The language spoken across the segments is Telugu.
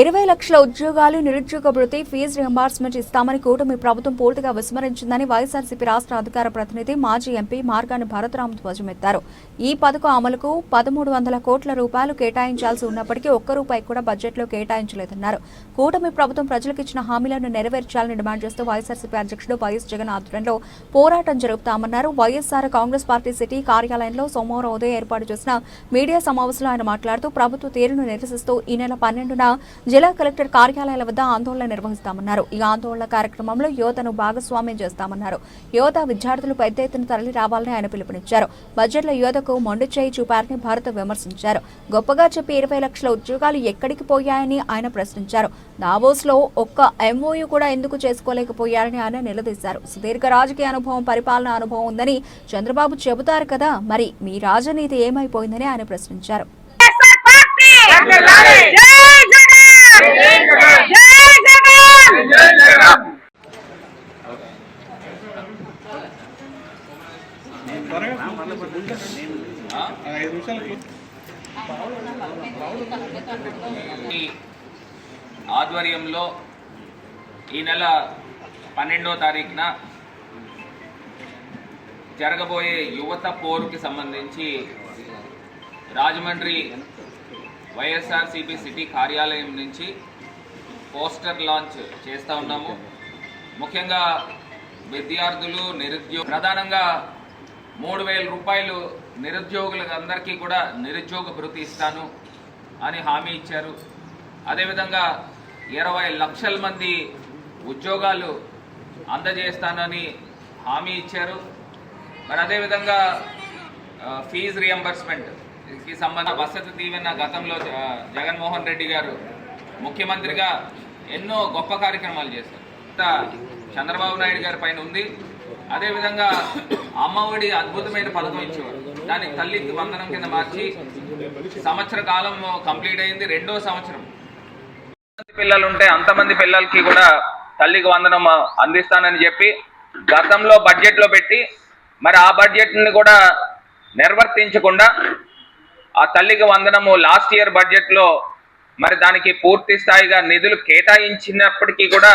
ఇరవై లక్షల ఉద్యోగాలు నిరుద్యోగ భృతి ఫీజు రియంబర్స్మెంట్ ఇస్తామని కూటమి ప్రభుత్వం పూర్తిగా విస్మరించిందని వైఎస్ఆర్సీపీ రాష్ట్ర అధికార ప్రతినిధి మాజీ ఎంపీ మార్గాని భరతరామ్ ధ్వజమెత్తారు. ఈ పథకం అమలుకు పదమూడు వందల కోట్ల రూపాయలు కేటాయించాల్సి ఉన్నప్పటికీ ఒక్క రూపాయి కూడా బడ్జెట్లో కేటాయించలేదన్నారు. కూటమి ప్రభుత్వం ప్రజలకు ఇచ్చిన హామీలను నెరవేర్చాలని డిమాండ్ చేస్తూ వైఎస్ఆర్సీపీ అధ్యక్షుడు వైఎస్ జగన్ ఆధ్వర్యంలో పోరాటం జరుపుతామన్నారు. వైఎస్ఆర్ కాంగ్రెస్ పార్టీ సిటీ కార్యాలయంలో సోమవారం ఉదయం ఏర్పాటు చేసిన మీడియా సమావేశంలో ఆయన మాట్లాడుతూ ప్రభుత్వ తీరును నిరసిస్తూ ఈ నెల పన్నెండున జిల్లా కలెక్టర్ కార్యాలయాల వద్ద ఆందోళన నిర్వహిస్తామన్నారు. ఈ ఆందోళన కార్యక్రమంలో యువతను భాగస్వామ్యం చేస్తామన్నారు. యువత విద్యార్థులు పెద్ద ఎత్తున తరలి రావాలని ఆయన పిలుపునిచ్చారు. బడ్జెట్లో యువతకు మొండి చేయి చూపారని భారత్ విమర్శించారు. గొప్పగా చెప్పి ఇరవై లక్షల ఉద్యోగాలు ఎక్కడికి పోయాయని ఆయన ప్రశ్నించారు. దావోస్లో ఒక్క ఎంఓయూ కూడా ఎందుకు చేసుకోలేకపోయారని ఆయన నిలదీశారు. సుదీర్ఘ రాజకీయ అనుభవం పరిపాలన అనుభవం ఉందని చంద్రబాబు చెబుతారు కదా మరి మీ రాజనీతి ఏమైపోయిందని ఆయన ప్రశ్నించారు. ఆధ్వర్యంలో ఈ నెల పన్నెండో తారీఖున జరగబోయే యువత పోరుకి సంబంధించి రాజమండ్రి వైఎస్ఆర్సిపి సిటీ కార్యాలయం నుంచి పోస్టర్ లాంచ్ చేస్తూ ఉన్నాము. ముఖ్యంగా విద్యార్థులు నిరుద్యోగ ప్రధానంగా మూడు వేల రూపాయలు నిరుద్యోగులకు అందరికీ కూడా నిరుద్యోగ భృతి ఇస్తాను అని హామీ ఇచ్చారు. అదేవిధంగా ఇరవై లక్షల మంది ఉద్యోగాలు అందజేస్తానని హామీ ఇచ్చారు. మరి అదేవిధంగా ఫీజు రియంబర్స్మెంట్ కి సంబంధ వసతి దీవెన గతంలో జగన్మోహన్ రెడ్డి గారు ముఖ్యమంత్రిగా ఎన్నో గొప్ప కార్యక్రమాలు చేశారు. చంద్రబాబు నాయుడు గారి పైన ఉంది. అదేవిధంగా అమ్మఒడి అద్భుతమైన పథకం ఇచ్చేవారు. దానికి తల్లికి వందనం కింద మార్చి సంవత్సర కాలం కంప్లీట్ అయింది. రెండో సంవత్సరం. ఎంతమంది పిల్లలు ఉంటే అంతమంది పిల్లలకి కూడా తల్లికి వందనం అందిస్తానని చెప్పి గతంలో బడ్జెట్లో పెట్టి మరి ఆ బడ్జెట్ని కూడా నిర్వర్తించకుండా ఆ తల్లికి వందనము. లాస్ట్ ఇయర్ బడ్జెట్లో మరి దానికి పూర్తి స్థాయిగా నిధులు కేటాయించినప్పటికీ కూడా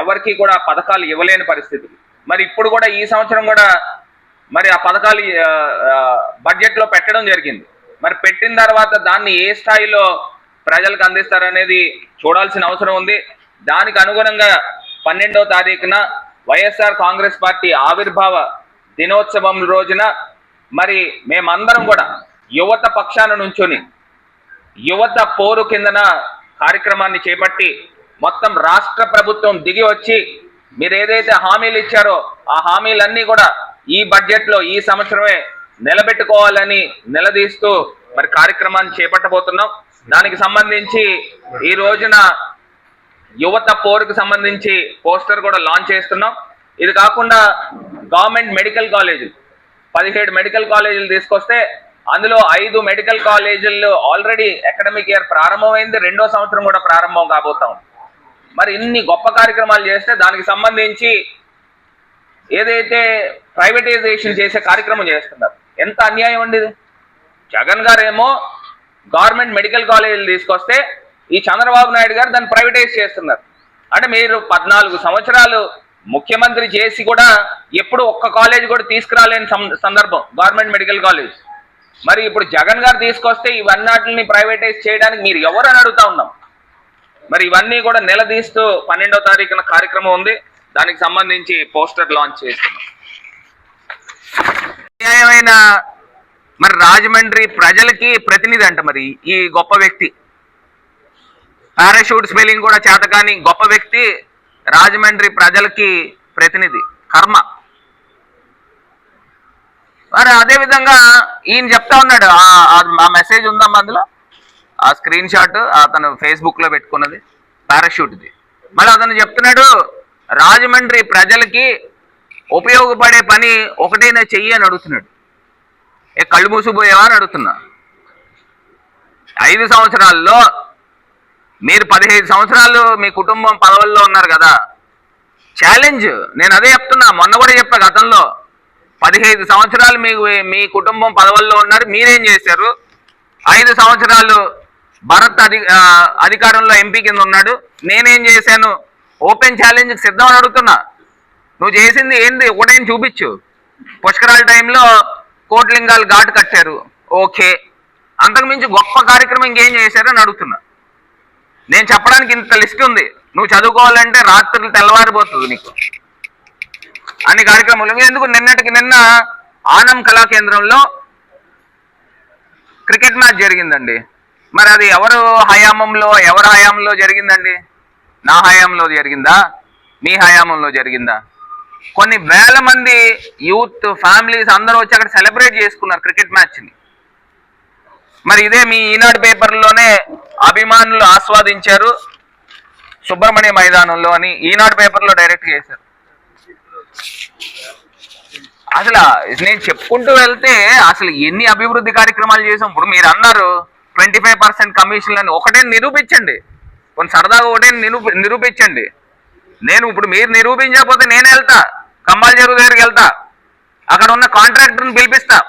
ఎవరికి కూడా పథకాలు ఇవ్వలేని పరిస్థితి. మరి ఇప్పుడు కూడా ఈ సంవత్సరం కూడా మరి ఆ పథకాలు బడ్జెట్లో పెట్టడం జరిగింది. మరి పెట్టిన తర్వాత దాన్ని ఏ స్థాయిలో ప్రజలకు అందిస్తారనేది చూడాల్సిన అవసరం ఉంది. దానికి అనుగుణంగా పన్నెండవ తారీఖున వైఎస్ఆర్ కాంగ్రెస్ పార్టీ ఆవిర్భావ దినోత్సవం రోజున మరి మేమందరం కూడా యువత పక్షాన నుంచొని యువత పోరు కిందన కార్యక్రమాన్ని చేపట్టి మొత్తం రాష్ట్ర ప్రభుత్వం దిగి వచ్చి మీరు ఏదైతే హామీలు ఇచ్చారో ఆ హామీలన్నీ కూడా ఈ బడ్జెట్లో ఈ సంవత్సరమే నిలబెట్టుకోవాలని నిలదీస్తూ మరి కార్యక్రమాన్ని చేపట్టబోతున్నాం. దానికి సంబంధించి ఈ రోజున యువత పోరుకు సంబంధించి పోస్టర్ కూడా లాంచ్ చేస్తున్నాం. ఇది కాకుండా గవర్నమెంట్ మెడికల్ కాలేజీలు పదిహేడు మెడికల్ కాలేజీలు తీసుకొస్తే అందులో ఐదు మెడికల్ కాలేజీలు ఆల్రెడీ అకాడమిక్ ఇయర్ ప్రారంభమైంది రెండో సంవత్సరం కూడా ప్రారంభం కాబోతాం మరి ఇన్ని గొప్ప కార్యక్రమాలు చేస్తే దానికి సంబంధించి ఏదైతే ప్రైవేటైజేషన్ చేసే కార్యక్రమం చేస్తున్నారు ఎంత అన్యాయం అండి ఇది? జగన్ గారు ఏమో గవర్నమెంట్ మెడికల్ కాలేజీలు తీసుకొస్తే ఈ చంద్రబాబు నాయుడు గారు దాన్ని ప్రైవేటైజ్ చేస్తున్నారు. అంటే మీరు పద్నాలుగు సంవత్సరాలు ముఖ్యమంత్రి చేసి కూడా ఎప్పుడు ఒక్క కాలేజ్ కూడా తీసుకురాలేని సందర్భం గవర్నమెంట్ మెడికల్ కాలేజ్. మరి ఇప్పుడు జగన్ గారు తీసుకొస్తే ఇవన్నిటిని ప్రైవేటైజ్ చేయడానికి మీరు ఎవరు అని అడుగుతా ఉన్నాం? మరి ఇవన్నీ కూడా నిలదీస్తూ పన్నెండో తారీఖున కార్యక్రమం ఉంది. దానికి సంబంధించి పోస్టర్ లాంచ్ చేస్తున్నాం. న్యాయమైన మరి రాజమండ్రి ప్రజలకి ప్రతినిధి అంట మరి ఈ గొప్ప వ్యక్తి. పారాషూట్ స్పెల్లింగ్ కూడా చేతకాని గొప్ప వ్యక్తి రాజమండ్రి ప్రజలకి ప్రతినిధి. కర్మ. మరి అదే విధంగా ఈయన చెప్తా ఉన్నాడు. ఆ- మెసేజ్ ఉందమ్మా అందులో? ఆ స్క్రీన్ షాట్ అతను ఫేస్బుక్లో పెట్టుకున్నది పారాషూట్ది. మళ్ళీ అతను చెప్తున్నాడు రాజమండ్రి ప్రజలకి ఉపయోగపడే పని ఒకటైనా చెయ్యి అని అడుగుతున్నాడు. ఏ కళ్ళు మూసిపోయావా అని అడుగుతున్నా. ఐదు సంవత్సరాల్లో మీరు పదిహేను సంవత్సరాలు మీ కుటుంబం పదవుల్లో ఉన్నారు కదా. ఛాలెంజ్ నేను అదే చెప్తున్నా మొన్న కూడా చెప్పా గతంలో. పదిహేను సంవత్సరాలు మీకు మీ కుటుంబం పదవుల్లో ఉన్నారు. మీరేం చేశారు? ఐదు సంవత్సరాలు భరత్ అధి అధికారంలో ఎంపీ కింద ఉన్నాడు. నేనేం చేశాను? ఓపెన్ ఛాలెంజ్కి సిద్ధం అని అడుగుతున్నా. నువ్వు చేసింది ఏంది? ఒకటేం చూపించు. పుష్కరాల టైంలో కోట్లింగాలు ఘాటు కట్టారు. ఓకే. అంతకుమించి గొప్ప కార్యక్రమం ఇంకేం చేశారని అడుగుతున్నా. నేను చెప్పడానికి ఇంత లిస్ట్ ఉంది. నువ్వు చదువుకోవాలంటే రాత్రులు తెల్లవారిపోతుంది నీకు. అన్ని కార్యక్రమాలు ఎందుకు నిన్నటికి నిన్న ఆనం కళా కేంద్రంలో క్రికెట్ మ్యాచ్ జరిగిందండి. మరి అది ఎవరు హయామంలో ఎవరి హయాంలో జరిగిందండి? నా హయాంలో జరిగిందా? మీ హయాంలో జరిగిందా? కొన్ని వేల మంది యూత్ ఫ్యామిలీస్ అందరూ వచ్చి అక్కడ సెలబ్రేట్ చేసుకున్నారు క్రికెట్ మ్యాచ్ని. మరి ఇదే మీ ఈనాడు పేపర్లోనే అభిమానులు ఆస్వాదించారు సుబ్రహ్మణ్య మైదానంలో అని ఈనాడు పేపర్లో డైరెక్ట్ చేశారు. అసలు నేను చెప్పుకుంటూ వెళ్తే అసలు ఎన్ని అభివృద్ధి కార్యక్రమాలు చేసాం? ఇప్పుడు మీరు అన్నారు ట్వంటీ ఫైవ్ పర్సెంట్ కమిషన్లు ఒకటే నిరూపించండి. కొన్ని సరదాగా ఒకటే నిరూపి నిరూపించండి. నేను ఇప్పుడు మీరు నిరూపించకపోతే నేను వెళ్తా. కంబాల్ చెరువు దగ్గరికి వెళ్తా. అక్కడ ఉన్న కాంట్రాక్టర్ని పిలిపిస్తా.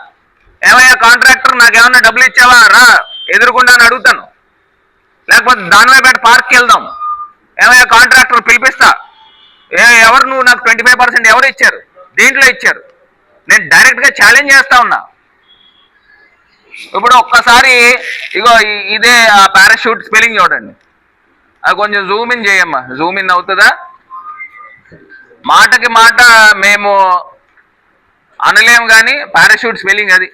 ఏమయ్యా కాంట్రాక్టర్ నాకు ఏమన్నా డబ్బులు ఇచ్చావా? రా ఎదురుకుండా అని అడుగుతాను. లేకపోతే దానివైపేట పార్క్కి వెళ్దాం. ఏమయ్యా కాంట్రాక్టర్ పిలిపిస్తా. ఏ ఎవరు నువ్వు నాకు ట్వంటీ ఫైవ్ పర్సెంట్ ఎవరు ఇచ్చారు? దీంట్లో ఇచ్చారు. నేను డైరెక్ట్గా ఛాలెంజ్ చేస్తా ఉన్నా. ఇప్పుడు ఒక్కసారి ఇగో ఇదే ఆ పారాషూట్ స్పెల్లింగ్ చూడండి. అది కొంచెం జూమ్ ఇన్ చేయమ్మా. జూమ్ ఇన్ అవుతుందా? మాటకి మాట మేము అనలేము కానీ పారాషూట్ స్పెల్లింగ్ అది.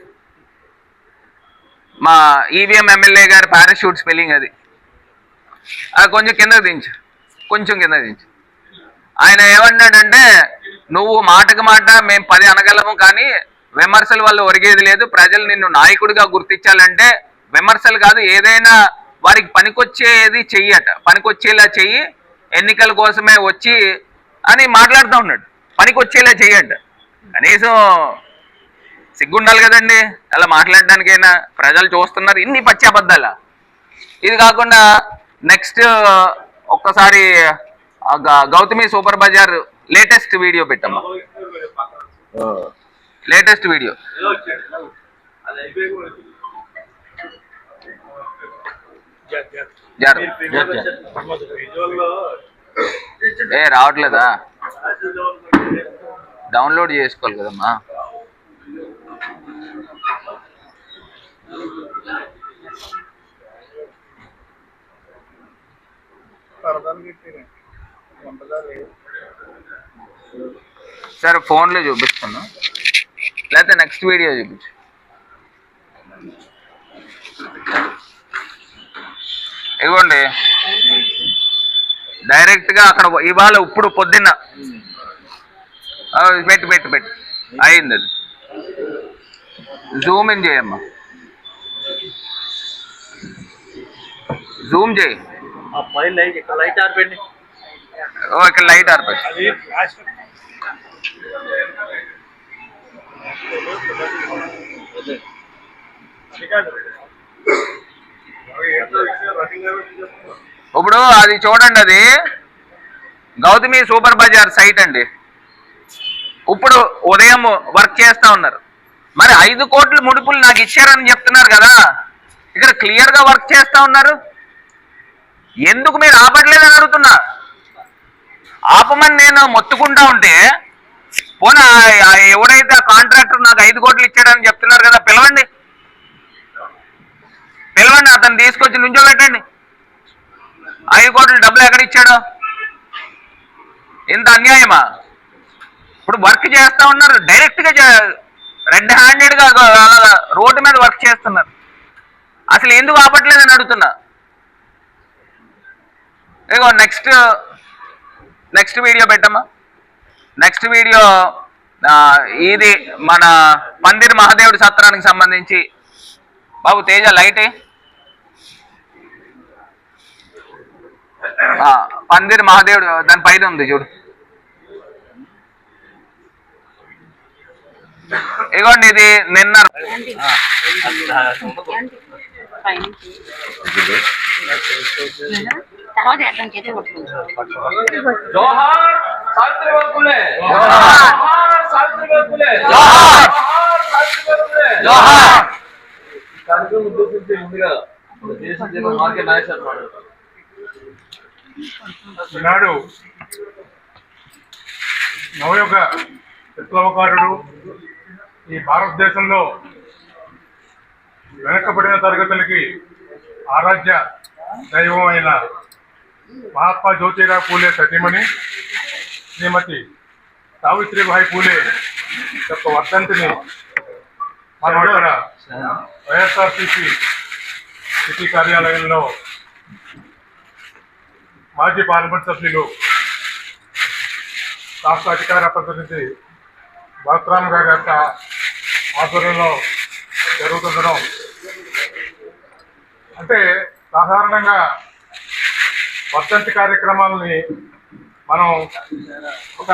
మా ఈవీఎం ఎమ్మెల్యే గారి పారాషూట్ స్పెల్లింగ్ అది. అది కొంచెం కిందకు దించు. కొంచెం కింద దించు. ఆయన ఏమన్నాడంటే నువ్వు మాటకు మాట మేము పది అనగలము కానీ విమర్శల వల్ల ఒరిగేది లేదు. ప్రజలు నిన్ను నాయకుడిగా గుర్తించాలంటే విమర్శలు కాదు ఏదైనా వారికి పనికొచ్చేది చెయ్యట పనికొచ్చేలా చెయ్యి ఎన్నికల కోసమే వచ్చి అని మాట్లాడుతూ ఉన్నాడు. పనికొచ్చేలా చెయ్యండి కనీసం సిగ్గుండాలి కదండి. అలా మాట్లాడడానికైనా ప్రజలు చూస్తున్నారు. ఇన్ని పచ్చి ఇది కాకుండా నెక్స్ట్ ఒక్కసారి Gautami super Bazar latest video పెట్టమ్మా. Latest video. ఏ రావట్లేదా? డౌన్లోడ్ చేసుకోవాలి కదమ్మా. లేదు సరే ఫోన్లో చూపిస్తాను లేకపోతే నెక్స్ట్ వీడియో చూపించు. ఇవ్వండి డైరెక్ట్గా అక్కడ ఇవాళ ఇప్పుడు పొద్దున్న. పెట్టి పెట్టు పెట్టు పెట్టు. అయింది అది. జూమ్ ఇన్ చేయమ్మా. జూమ్ చేయి. లైట్ లైట్ ఆర్పండి ఓ ఇక్కడ లైట్ రన్నింగ్ ఇప్పుడు అది చూడండి అది. గౌతమి సూపర్ బజార్ సైట్ అండి. ఇప్పుడు ఉదయం వర్క్ చేస్తా ఉన్నారు. మరి ఐదు కోట్ల ముడుపులు నాకు ఇచ్చారని చెప్తున్నారు కదా. ఇక్కడ క్లియర్గా వర్క్ చేస్తా ఉన్నారు. ఎందుకు మీరు ఆపట్లేదని అడుగుతున్నా. ఆపమని నేను మొత్తుకుంటా ఉంటే పోనా ఎవరైతే ఎవడైతే ఆ కాంట్రాక్టర్ నాకు ఐదు కోట్లు ఇచ్చాడని చెప్తున్నారు కదా పిలవండి. పిలవండి అతను తీసుకొచ్చి నుంచో పెట్టండి ఐదు కోట్లు డబ్బులు ఎక్కడ ఇచ్చాడు? ఇంత అన్యాయమా? ఇప్పుడు వర్క్ చేస్తా ఉన్నారు డైరెక్ట్గా రెడ్ హ్యాండెడ్గా రోడ్డు మీద వర్క్ చేస్తున్నారు. అసలు ఎందుకు ఆపట్లేదని అడుగుతున్నా. ఇగో నెక్స్ట్ నెక్స్ట్ వీడియో పెట్టమ్మా. నెక్స్ట్ వీడియో ఇది మన పందిరి మహాదేవుడి సత్రానికి సంబంధించి. బాబు తేజ లైట్ పందిరి మహాదేవుడు దాని పైన ఉంది చూడు. ఇగోండి ఇది నిన్న తర్వాత అర్థం చేతే కొట్టుకుంటాం జోహార్ సావిత్రిబాయి ఫులే జోహార్. సావిత్రిబాయి ఫులే జోహార్. సావిత్రిబాయి ఫులే జోహార్. కార్యక్రమం ఉద్దేశించి ముందుగా మార్కెట్ నాగేశ్వర మాట్లాడతారు ఈనాడు నవయుగ విప్లవకారుడు ఈ భారతదేశంలో వెనకబడిన తరగతులకి ఆరాధ్య దైవం అయిన మహాత్మా జ్యోతిరావు పూలే సతీమణి శ్రీమతి సావిత్రిబాయి పూలే యొక్క వర్ధంతిని మనం ఇక్కడ వైఎస్ఆర్సీపీ సిటీ కార్యాలయంలో మాజీ పార్లమెంట్ సభ్యులు రాష్ట్ర అధికార ప్రతినిధి భరతరామ్ గారి యొక్క ఆధ్వర్యంలో జరుగుతుండడం అంటే సాధారణంగా వర్తంతి కార్యక్రమాలని మనం ఒక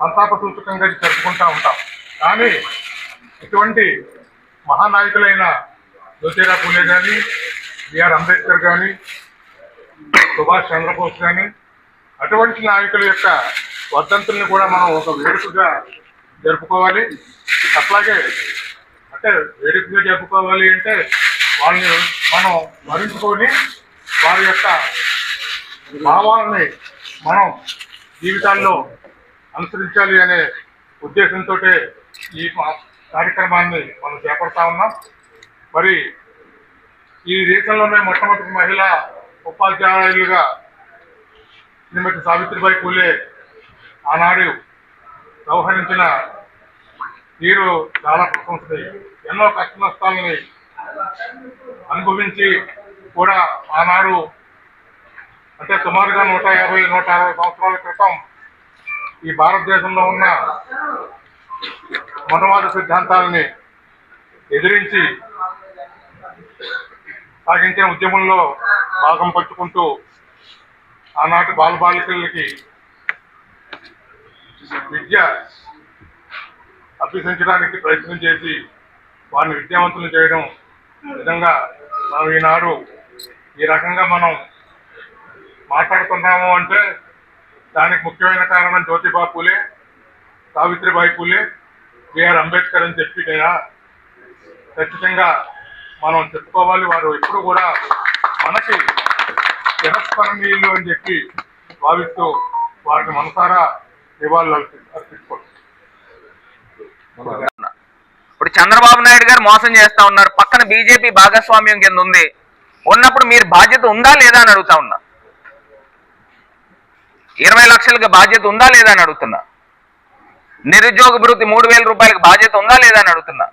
సంతాప సూచకంగా జరుపుకుంటూ ఉంటాం. కానీ ఇటువంటి మహానాయకులైన జ్యోతిరా పూలే కానీ బిఆర్ అంబేద్కర్ కానీ సుభాష్ చంద్రబోస్ కానీ అటువంటి నాయకుల యొక్క వర్ధంతుల్ని కూడా మనం ఒక వేడుకగా జరుపుకోవాలి. అట్లాగే అంటే వేడుకగా జరుపుకోవాలి అంటే వాళ్ళని మనం మరించుకొని వారి యొక్క భావాలని మనం జీవితాల్లో అనుసరించాలి అనే ఉద్దేశంతో ఈ కార్యక్రమాన్ని మనం చేపడతా ఉన్నాం. మరి ఈ దేశంలోనే మొట్టమొదటి మహిళా ఉపాధ్యాయులుగా శ్రీమతి సావిత్రిబాయి పూలే ఆనాడు వ్యవహరించిన తీరు చాలా ప్రశంసనీయం ఎన్నో కష్ట నష్టాలని అనుభవించి కూడా ఆనాడు అంటే సుమారుగా నూట యాభై నూట అరవై సంవత్సరాల క్రితం ఈ భారతదేశంలో ఉన్న మనవాద సిద్ధాంతాలని ఎదిరించి సాగించిన ఉద్యమంలో భాగం పంచుకుంటూ ఆనాటి బాలబాలికలకి విద్య అభ్యసించడానికి ప్రయత్నం చేసి వారిని విద్యావంతులు చేయడం విధంగా మనం ఈనాడు ఈ రకంగా మనం మాట్లాడుతున్నాము అంటే దానికి ముఖ్యమైన కారణం జ్యోతిబా పూలే సావిత్రిబాయి పూలే బిఆర్ అంబేద్కర్ అని చెప్పి నేను ఖచ్చితంగా మనం చెప్పుకోవాలి. వారు ఎప్పుడు కూడా మనకి చిరస్మరణీయులు అని చెప్పి భావిస్తూ వారిని మనసారా నివాళులు అర్పించుకోవచ్చు చంద్రబాబు నాయుడు గారు మోసం చేస్తా ఉన్నారు. పక్కన బీజేపీ భాగస్వామ్యం కింద ఉంది. ఉన్నప్పుడు మీరు బాధ్యత ఉందా లేదా అని అడుగుతా ఉన్నా. ఇరవై లక్షలకి బాధ్యత ఉందా లేదా అని అడుగుతున్నా. నిరుద్యోగ భృతి మూడు వేల రూపాయలకు బాధ్యత ఉందా లేదా అని అడుగుతున్నా.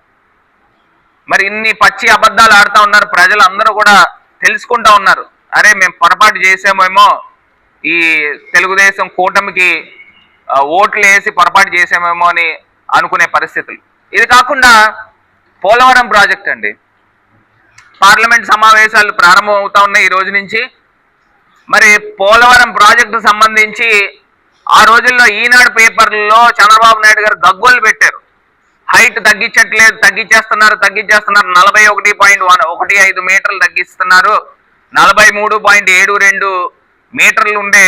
మరి ఇన్ని పచ్చి అబద్ధాలు ఆడుతా ఉన్నారు. ప్రజలు అందరూ కూడా తెలుసుకుంటా ఉన్నారు. అరే మేము పొరపాటు చేసామేమో ఈ తెలుగుదేశం కూటమికి ఓట్లు వేసి పొరపాటు చేసామేమో అని అనుకునే పరిస్థితులు. ఇది కాకుండా పోలవరం ప్రాజెక్ట్ అండి. పార్లమెంట్ సమావేశాలు ప్రారంభం అవుతా ఉన్నాయి ఈ రోజు నుంచి. మరి పోలవరం ప్రాజెక్టు సంబంధించి ఆ రోజుల్లో ఈనాడు పేపర్లో చంద్రబాబు నాయుడు గారు గగ్గోలు పెట్టారు. హైట్ తగ్గించట్లేదు తగ్గించేస్తున్నారు తగ్గించేస్తున్నారు. నలభై ఒకటి పాయింట్ వన్ ఒకటి ఐదు మీటర్లు తగ్గిస్తున్నారు. నలభై మూడు పాయింట్ ఏడు రెండు మీటర్లు ఉండే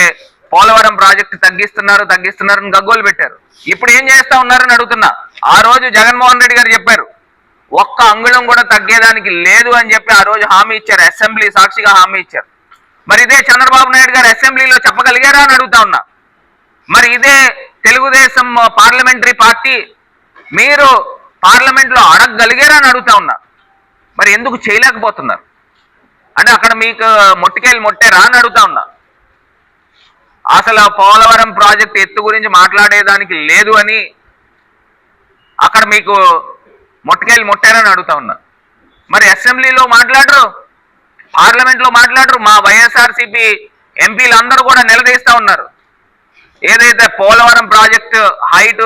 పోలవరం ప్రాజెక్టు తగ్గిస్తున్నారు తగ్గిస్తున్నారు గగ్గోలు పెట్టారు. ఇప్పుడు ఏం చేస్తా ఉన్నారని అడుగుతున్నా. ఆ రోజు జగన్మోహన్ రెడ్డి గారు చెప్పారు ఒక్క అంగుళం కూడా తగ్గేదానికి లేదు అని చెప్పి ఆ రోజు హామీ ఇచ్చారు అసెంబ్లీ సాక్షిగా హామీ ఇచ్చారు. మరి ఇదే చంద్రబాబు నాయుడు గారు అసెంబ్లీలో చెప్పగలిగారా అని అడుగుతా ఉన్నా. మరి ఇదే తెలుగుదేశం పార్లమెంటరీ పార్టీ మీరు పార్లమెంట్లో అడగగలిగారా అని అడుగుతా ఉన్నా. మరి ఎందుకు చేయలేకపోతున్నారు? అంటే అక్కడ మీకు మొట్టికాయలు మొట్టారా అని అడుగుతా ఉన్నా. అసలు ఆ పోలవరం ప్రాజెక్ట్ ఎత్తు గురించి మాట్లాడేదానికి లేదు అని అక్కడ మీకు మొట్టకాయలు ముట్టారని అడుగుతా ఉన్నా. మరి అసెంబ్లీలో మాట్లాడరు పార్లమెంట్లో మాట్లాడరు మా వైఎస్ఆర్సీపీ ఎంపీలు అందరూ కూడా నిలదీస్తూ ఉన్నారు. ఏదైతే పోలవరం ప్రాజెక్టు హైట్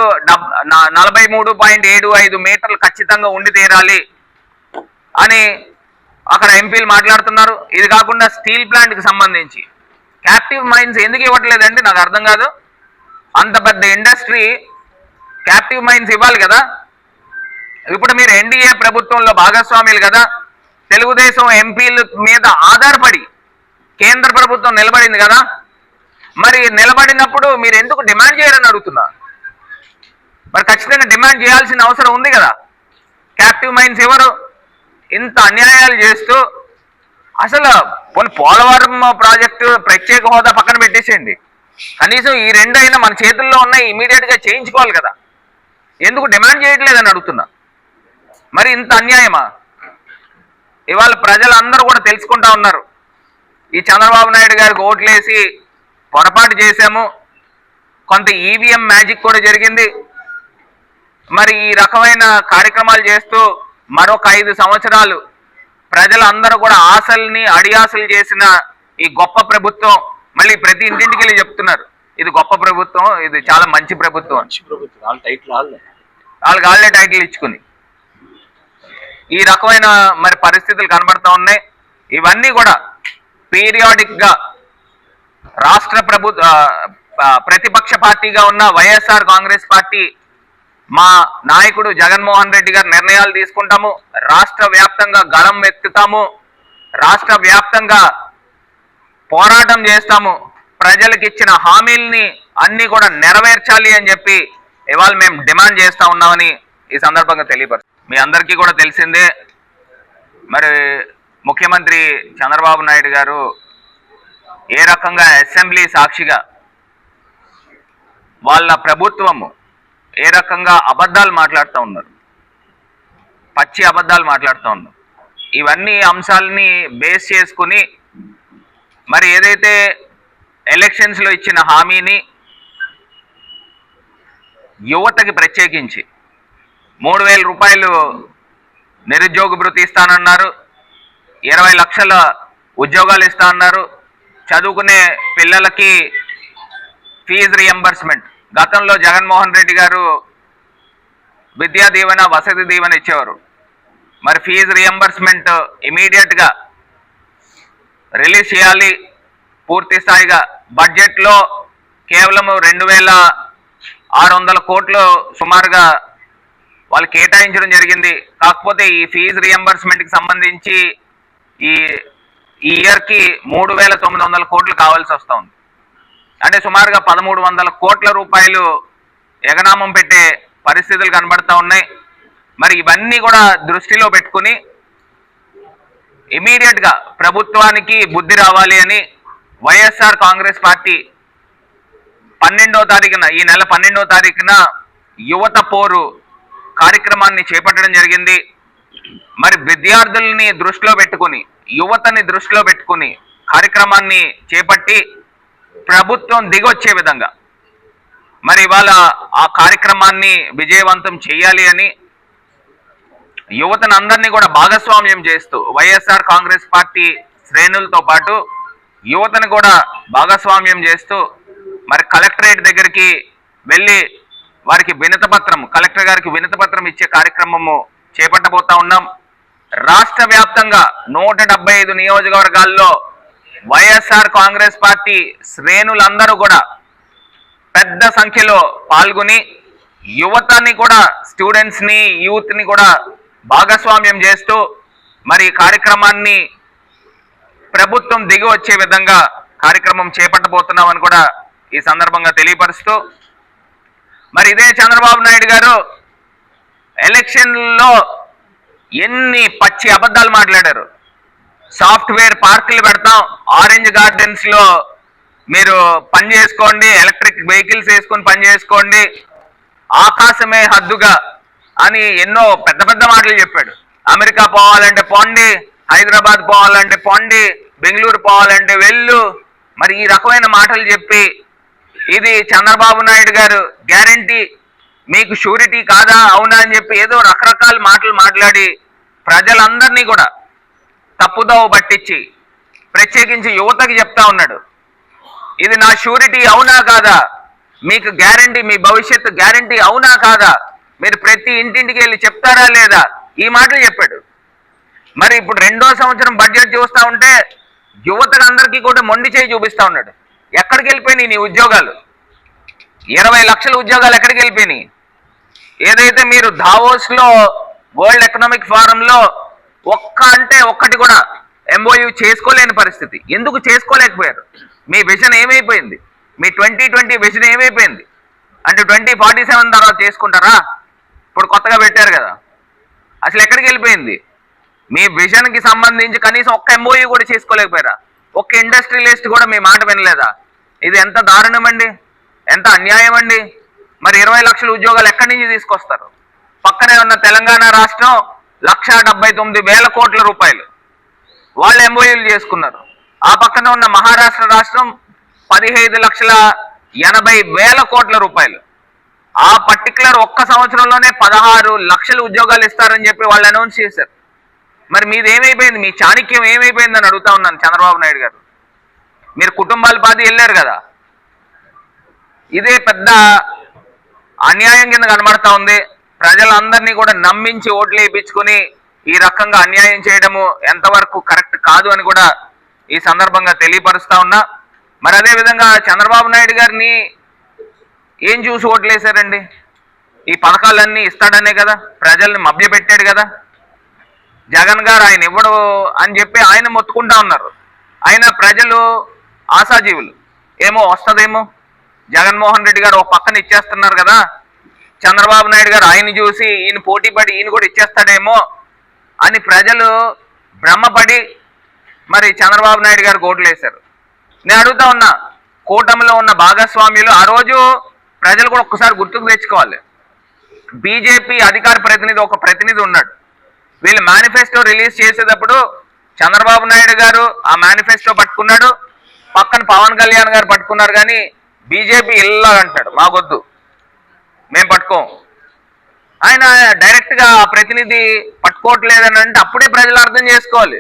నలభై మూడు పాయింట్ ఏడు ఐదు మీటర్లు ఖచ్చితంగా ఉండి తీరాలి అని అక్కడ ఎంపీలు మాట్లాడుతున్నారు. ఇది కాకుండా స్టీల్ ప్లాంట్కి సంబంధించి క్యాప్టివ్ మైన్స్ ఎందుకు ఇవ్వట్లేదండి? నాకు అర్థం కాదు. అంత పెద్ద ఇండస్ట్రీ క్యాప్టివ్ మైన్స్ ఇవ్వాలి కదా? ఇప్పుడు మీరు ఎన్డీఏ ప్రభుత్వంలో భాగస్వాములు కదా? తెలుగుదేశం ఎంపీల మీద ఆధారపడి కేంద్ర ప్రభుత్వం నిలబడింది కదా? మరి నిలబడినప్పుడు మీరు ఎందుకు డిమాండ్ చేయరని అడుగుతున్నా? మరి ఖచ్చితంగా డిమాండ్ చేయాల్సిన అవసరం ఉంది కదా? క్యాప్టివ్ మైన్స్ ఎవరు? ఇంత అన్యాయాలు చేస్తూ అసలు పోనీ పోలవరం ప్రాజెక్టు ప్రత్యేక హోదా పక్కన పెట్టేసేయండి. కనీసం ఈ రెండు అయినా మన చేతుల్లో ఉన్నాయి ఇమీడియట్గా చేయించుకోవాలి కదా. ఎందుకు డిమాండ్ చేయట్లేదని అడుగుతున్నా. మరి ఇంత అన్యాయమా? ఇవాళ ప్రజలందరూ కూడా తెలుసుకుంటా ఉన్నారు. ఈ చంద్రబాబు నాయుడు గారికి ఓట్లేసి పొరపాటు చేశాము. కొంత ఈవీఎం మ్యాజిక్ కూడా జరిగింది. మరి ఈ రకమైన కార్యక్రమాలు చేస్తూ మరొక ఐదు సంవత్సరాలు ప్రజలందరూ కూడా ఆశల్ని అడియాసలు చేసిన ఈ గొప్ప ప్రభుత్వం మళ్ళీ ప్రతి ఇంటింటికి వెళ్ళి చెప్తున్నారు. ఇది గొప్ప ప్రభుత్వం ఇది చాలా మంచి ప్రభుత్వం. మంచి ప్రభుత్వం. వాళ్ళ టైటిల్ వాళ్ళే వాళ్ళకి వాళ్ళే టైటిల్ ఇచ్చుకుని ఈ రకమైన మరి పరిస్థితులు కనబడతా ఉన్నాయి. ఇవన్నీ కూడా పీరియాడిక్గా రాష్ట్ర ప్రభు ఆ, ఆ, ప్రతిపక్ష పార్టీగా ఉన్న వైఎస్ఆర్ కాంగ్రెస్ పార్టీ మా నాయకుడు జగన్మోహన్ రెడ్డి గారు నిర్ణయాలు తీసుకుంటాము. రాష్ట్ర వ్యాప్తంగా గళం ఎత్తుతాము రాష్ట్ర వ్యాప్తంగా పోరాటం చేస్తాము. ప్రజలకు ఇచ్చిన హామీల్ని అన్ని కూడా నెరవేర్చాలి అని చెప్పి ఇవాళ మేము డిమాండ్ చేస్తా ఉన్నామని ఈ సందర్భంగా తెలియపరుస్తాం మీ అందరికీ కూడా తెలిసిందే. మరి ముఖ్యమంత్రి చంద్రబాబు నాయుడు గారు ఏ రకంగా అసెంబ్లీ సాక్షిగా వాళ్ళ ప్రభుత్వము ఏ రకంగా అబద్ధాలు మాట్లాడుతూ ఉన్నారు? పచ్చి అబద్ధాలు మాట్లాడుతూ ఉన్నారు. ఇవన్నీ అంశాలని బేస్ చేసుకుని మరి ఏదైతే ఎలక్షన్స్లో ఇచ్చిన హామీని యువతకి ప్రత్యేకించి మూడు వేల రూపాయలు నిరుద్యోగ భృతి ఇస్తానన్నారు ఇరవై లక్షల ఉద్యోగాలు ఇస్తా అన్నారు చదువుకునే పిల్లలకి ఫీజు రియంబర్స్మెంట్ గతంలో జగన్మోహన్ రెడ్డి గారు విద్యా దీవెన వసతి దీవెన ఇచ్చేవారు. మరి ఫీజు రియంబర్స్మెంట్ ఇమీడియట్గా రిలీజ్ చేయాలి పూర్తి స్థాయిగా. బడ్జెట్లో కేవలం రెండు వేల ఆరు వందల కోట్లు సుమారుగా వాళ్ళు కేటాయించడం జరిగింది. కాకపోతే ఈ ఫీజు రియంబర్స్మెంట్కి సంబంధించి ఈ ఈ ఇయర్కి మూడు వేల తొమ్మిది వందల కోట్లు కావాల్సి వస్తుంది. అంటే సుమారుగా పదమూడు వందల కోట్ల రూపాయలు ఎగనామం పెట్టే పరిస్థితులు కనబడతా ఉన్నాయి. మరి ఇవన్నీ కూడా దృష్టిలో పెట్టుకుని ఇమీడియట్గా ప్రభుత్వానికి బుద్ధి రావాలి అని వైఎస్ఆర్ కాంగ్రెస్ పార్టీ పన్నెండో తారీఖున ఈ నెల పన్నెండో తారీఖున యువత పోరు కార్యక్రమాన్ని చేపట్టడం జరిగింది. మరి విద్యార్థుల్ని దృష్టిలో పెట్టుకుని యువతని దృష్టిలో పెట్టుకుని కార్యక్రమాన్ని చేపట్టి ప్రభుత్వం దిగొచ్చే విధంగా. మరి ఇవాళ ఆ కార్యక్రమాన్ని విజయవంతం చేయాలి అని యువతను అందరినీ కూడా భాగస్వామ్యం చేస్తూ వైఎస్ఆర్ కాంగ్రెస్ పార్టీ శ్రేణులతో పాటు యువతను కూడా భాగస్వామ్యం చేస్తూ మరి కలెక్టరేట్ దగ్గరికి వెళ్ళి వారికి వినతపత్రం కలెక్టర్ గారికి వినతపత్రం ఇచ్చే కార్యక్రమము చేపట్టబోతా ఉన్నాం. రాష్ట్ర వ్యాప్తంగా నూట డెబ్బై ఐదు నియోజకవర్గాల్లో వైఎస్ఆర్ కాంగ్రెస్ పార్టీ శ్రేణులందరూ కూడా పెద్ద సంఖ్యలో పాల్గొని యువతని కూడా స్టూడెంట్స్ని యూత్ని కూడా భాగస్వామ్యం చేస్తూ మరి కార్యక్రమాన్ని ప్రభుత్వం దిగి వచ్చే విధంగా కార్యక్రమం చేపట్టబోతున్నామని కూడా ఈ సందర్భంగా తెలియపరుస్తూ మరి ఇదే చంద్రబాబు నాయుడు గారు ఎలక్షన్లో ఎన్ని పచ్చి అబద్ధాలు మాట్లాడారు. సాఫ్ట్వేర్ పార్కులు పెడతాం. ఆరెంజ్ గార్డెన్స్లో మీరు పని చేసుకోండి. ఎలక్ట్రిక్ వెహికల్స్ వేసుకొని పని చేసుకోండి. ఆకాశమే హద్దుగా అని ఎన్నో పెద్ద పెద్ద మాటలు చెప్పాడు. అమెరికా పోవాలంటే పోండి హైదరాబాద్ పోవాలంటే పోండి బెంగళూరు పోవాలంటే వెళ్ళు. మరి ఈ రకమైన మాటలు చెప్పి ఇది చంద్రబాబు నాయుడు గారు గ్యారంటీ. మీకు షూరిటీ కాదా? అవునా? అని చెప్పి ఏదో రకరకాల మాటలు మాట్లాడి ప్రజలందరినీ కూడా తప్పుదోవ పట్టించి ప్రత్యేకించి యువతకి చెప్తా ఉన్నాడు. ఇది నా షూరిటీ అవునా కాదా? మీకు గ్యారంటీ మీ భవిష్యత్తు గ్యారంటీ అవునా కాదా? మీరు ప్రతి ఇంటింటికి వెళ్ళి చెప్తారా లేదా? ఈ మాటలు చెప్పాడు. మరి ఇప్పుడు రెండో సంవత్సరం బడ్జెట్ చూస్తా ఉంటే యువతలందరికీ కూడా మొండి చేయి చూపిస్తూ ఉన్నాడు. ఎక్కడికి వెళ్ళిపోయినాయి నీ ఉద్యోగాలు? ఇరవై లక్షల ఉద్యోగాలు ఎక్కడికి వెళ్ళిపోయినాయి? ఏదైతే మీరు ధావోస్లో వరల్డ్ ఎకనామిక్ ఫోరంలో ఒక్క అంటే ఒక్కటి కూడా ఎంఓయూ చేసుకోలేని పరిస్థితి. ఎందుకు చేసుకోలేకపోయారు? మీ విజన్ ఏమైపోయింది? మీ ట్వంటీ ట్వంటీ విజన్ ఏమైపోయింది? అంటే ట్వంటీ ఫార్టీ సెవెన్ తర్వాత చేసుకుంటారా? ఇప్పుడు కొత్తగా పెట్టారు కదా. అసలు ఎక్కడికి వెళ్ళిపోయింది? మీ విజన్కి సంబంధించి కనీసం ఒక్క ఎంఓయూ కూడా చేసుకోలేకపోయారా? ఒక్క ఇండస్ట్రియలిస్ట్ కూడా మీ మాట వినలేదా? ఇది ఎంత దారుణం అండి? ఎంత అన్యాయం అండి? మరి ఇరవై లక్షల ఉద్యోగాలు ఎక్కడి నుంచి తీసుకొస్తారు? పక్కనే ఉన్న తెలంగాణ రాష్ట్రం లక్ష డెబ్బై తొమ్మిది వేల కోట్ల రూపాయలు. వాళ్ళు ఎంఓయూలు చేసుకున్నారు. ఆ పక్కన ఉన్న మహారాష్ట్ర రాష్ట్రం పదిహేను లక్షల ఎనభై వేల కోట్ల రూపాయలు. ఆ పర్టికులర్ ఒక్క సంవత్సరంలోనే పదహారు లక్షల ఉద్యోగాలు ఇస్తారని చెప్పి వాళ్ళు అనౌన్స్ చేశారు. మరి మీది ఏమైపోయింది మీ చాణక్యం ఏమైపోయిందని అడుగుతా ఉన్నాను చంద్రబాబు నాయుడు గారు. మీరు కుటుంబాల పాది వెళ్ళారు కదా. ఇదే పెద్ద అన్యాయం కింద కనబడతా ఉంది. ప్రజలందరినీ కూడా నమ్మించి ఓట్లు వేయించుకుని ఈ రకంగా అన్యాయం చేయడము ఎంతవరకు కరెక్ట్ కాదు అని కూడా ఈ సందర్భంగా తెలియపరుస్తా ఉన్నా. మరి అదే విధంగా చంద్రబాబు నాయుడు గారిని ఏం చూసి ఓట్లు వేశారండి? ఈ పథకాలన్నీ ఇస్తాడనే కదా? ప్రజల్ని మభ్యపెట్టాడు కదా? జగన్ గారు ఆయన ఇవ్వడు అని చెప్పి ఆయన మొత్తుకుంటా ఉన్నారు. ఆయన ప్రజలు ఆశాజీవులు. ఏమో వస్తుందేమో? జగన్మోహన్ రెడ్డి గారు ఒక పక్కన ఇచ్చేస్తున్నారు కదా? చంద్రబాబు నాయుడు గారు ఆయన చూసి ఈయన పోటీ పడి ఈయన కూడా ఇచ్చేస్తాడేమో అని ప్రజలు భ్రమపడి మరి చంద్రబాబు నాయుడు గారు ఓట్లు వేశారు నేను అడుగుతా ఉన్నా కూటమిలో ఉన్న భాగస్వామ్యులు ఆ రోజు ప్రజలు కూడా ఒక్కసారి గుర్తుకు తెచ్చుకోవాలి. బీజేపీ అధికార ప్రతినిధి ఒక ప్రతినిధి ఉన్నాడు. వీళ్ళు మేనిఫెస్టో రిలీజ్ చేసేటప్పుడు చంద్రబాబు నాయుడు గారు ఆ మేనిఫెస్టో పట్టుకున్నాడు. పక్కన పవన్ కళ్యాణ్ గారు పట్టుకున్నారు కానీ బీజేపీ ఇల్లా అంటాడు మాకొద్దు. మేము పట్టుకోం. ఆయన డైరెక్ట్గా ప్రతినిధి పట్టుకోవట్లేదని అంటే అప్పుడే ప్రజలు అర్థం చేసుకోవాలి.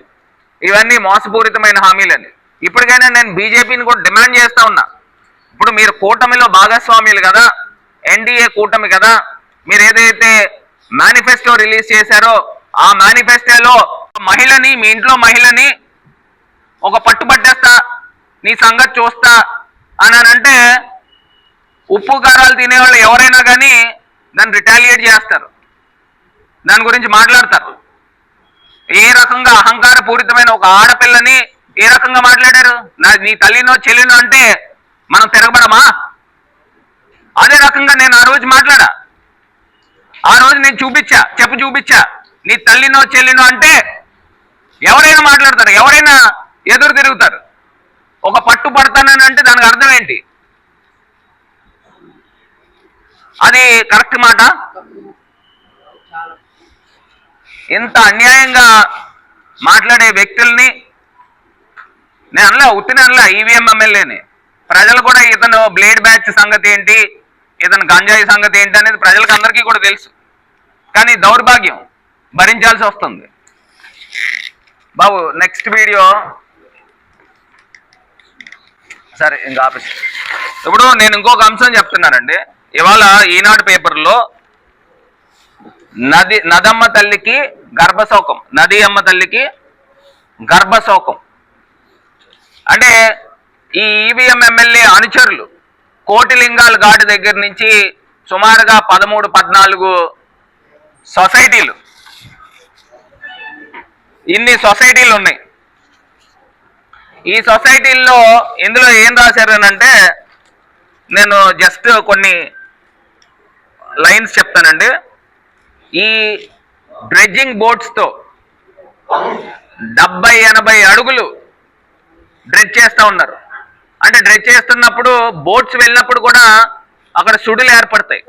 ఇవన్నీ మోసపూరితమైన హామీలని ఇప్పటికైనా నేను బీజేపీని కూడా డిమాండ్ చేస్తా ఉన్నా. ఇప్పుడు మీరు కూటమిలో భాగస్వామ్యులు కదా ఎన్డీఏ కూటమి కదా మీరు ఏదైతే మేనిఫెస్టో రిలీజ్ చేశారో ఆ మేనిఫెస్టోలో మహిళని మీ ఇంట్లో మహిళని ఒక పట్టు పట్టేస్తా నీ సంగతి చూస్తా అని అంటే ఉప్పు కారాలు తినేవాళ్ళు ఎవరైనా కానీ దాన్ని రిటాలియేట్ చేస్తారు. దాని గురించి మాట్లాడతారు. ఏ రకంగా అహంకార పూరితమైన ఒక ఆడపిల్లని ఏ రకంగా మాట్లాడారు? నా నీ తల్లినో చెల్లినో అంటే మనం తిరగబడమా? అదే రకంగా నేను ఆ రోజు మాట్లాడా. ఆ రోజు నేను చూపించా చెప్పు చూపించా. నీ తల్లినో చెల్లినో అంటే ఎవరైనా మాట్లాడతారు ఎవరైనా ఎదురు తిరుగుతారు. ఒక పట్టు పడతానని అంటే దానికి అర్థం ఏంటి? అది కరెక్ట్ మాట? ఇంత అన్యాయంగా మాట్లాడే వ్యక్తుల్ని నేను అనలే ఉత్తిని అనలే ఈవీఎం ఎమ్మెల్యేని ప్రజలు కూడా ఇతను బ్లేడ్ బ్యాచ్ సంగతి ఏంటి? ఇతను గంజాయి సంగతి ఏంటి అనేది ప్రజలకు అందరికీ కూడా తెలుసు. కానీ దౌర్భాగ్యం భరించాల్సి వస్తుంది. బాబు నెక్స్ట్ వీడియో సరే ఇంకా ఆపేసి. ఇప్పుడు నేను ఇంకొక అంశం చెప్తున్నానండి. ఇవాళ ఈనాడు పేపర్లో నది నదమ్మ తల్లికి గర్భశోకం నది అమ్మ తల్లికి గర్భశోకం. అంటే ఈ ఈవీఎం ఎమ్మెల్యే అనుచరులు కోటిలింగాల ఘాటు దగ్గర నుంచి సుమారుగా పదమూడు పద్నాలుగు సొసైటీలు. ఇన్ని సొసైటీలు ఉన్నాయి. ఈ సొసైటీల్లో ఇందులో ఏం రాశారనంటే నేను జస్ట్ కొన్ని లైన్స్ చెప్తానండి. ఈ డ్రెడ్జింగ్ బోట్స్తో డెబ్బై ఎనభై అడుగులు డ్రెడ్ చేస్తూ ఉన్నారు. అంటే డ్రెడ్ చేస్తున్నప్పుడు బోట్స్ వెళ్ళినప్పుడు కూడా అక్కడ సుడులు ఏర్పడతాయి.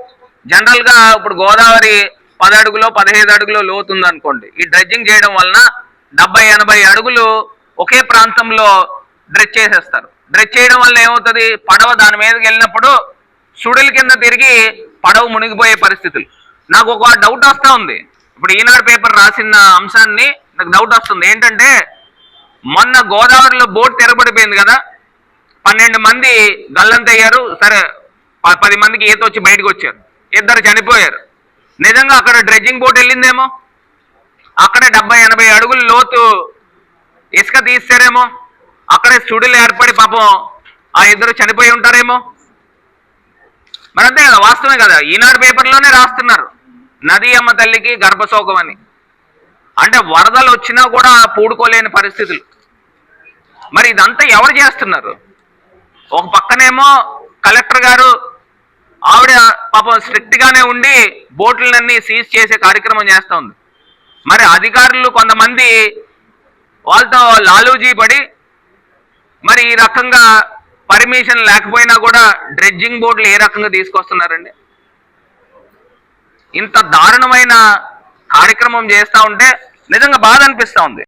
జనరల్గా ఇప్పుడు గోదావరి పది అడుగులో పదిహేను అడుగులో లోతుంది అనుకోండి ఈ డ్రెడ్జింగ్ చేయడం వలన డెబ్బై ఎనభై అడుగులు ఒకే ప్రాంతంలో డ్రెడ్ చేసేస్తారు. డ్రెడ్ చేయడం వల్ల ఏమవుతుంది? పడవ దాని మీదకి వెళ్ళినప్పుడు సుడుల కింద తిరిగి పడవ మునిగిపోయే పరిస్థితులు. నాకు ఒక డౌట్ వస్తూ ఉంది. ఇప్పుడు ఈనాడు పేపర్ రాసిన అంశాన్ని నాకు డౌట్ వస్తుంది. ఏంటంటే మొన్న గోదావరిలో బోట్ తెరబడిపోయింది కదా. పన్నెండు మంది గల్లంతయ్యారు. సరే పది మందికి ఈత వచ్చి బయటకు వచ్చారు. ఇద్దరు చనిపోయారు. నిజంగా అక్కడ డ్రెడ్జింగ్ బోట్ వెళ్ళిందేమో? అక్కడ డెబ్బై ఎనభై అడుగులు లోతు ఇసుక తీస్తారేమో? అక్కడే సుడులు ఏర్పడి పాపం ఆ ఇద్దరు చనిపోయి ఉంటారేమో? మరి అంతే కదా వాస్తవమే కదా. ఈనాడు పేపర్లోనే రాస్తున్నారు. నది అమ్మ తల్లికి గర్భశోకం అని అంటే వరదలు వచ్చినా కూడా పూడుకోలేని పరిస్థితులు. మరి ఇదంతా ఎవరు చేస్తున్నారు? ఒక పక్కనేమో కలెక్టర్ గారు ఆవిడ పాపం స్ట్రిక్ట్గానే ఉండి బోట్లన్నీ సీజ్ చేసే కార్యక్రమం చేస్తూ ఉంది. మరి అధికారులు కొంతమంది వాళ్ళతో లాలూజీ పడి మరి ఈ రకంగా పర్మిషన్ లేకపోయినా కూడా డ్రెడ్జింగ్ బోర్డులు ఏ రకంగా తీసుకొస్తున్నారండి? ఇంత దారుణమైన కార్యక్రమం చేస్తా ఉంటే నిజంగా బాధ అనిపిస్తూ ఉంది.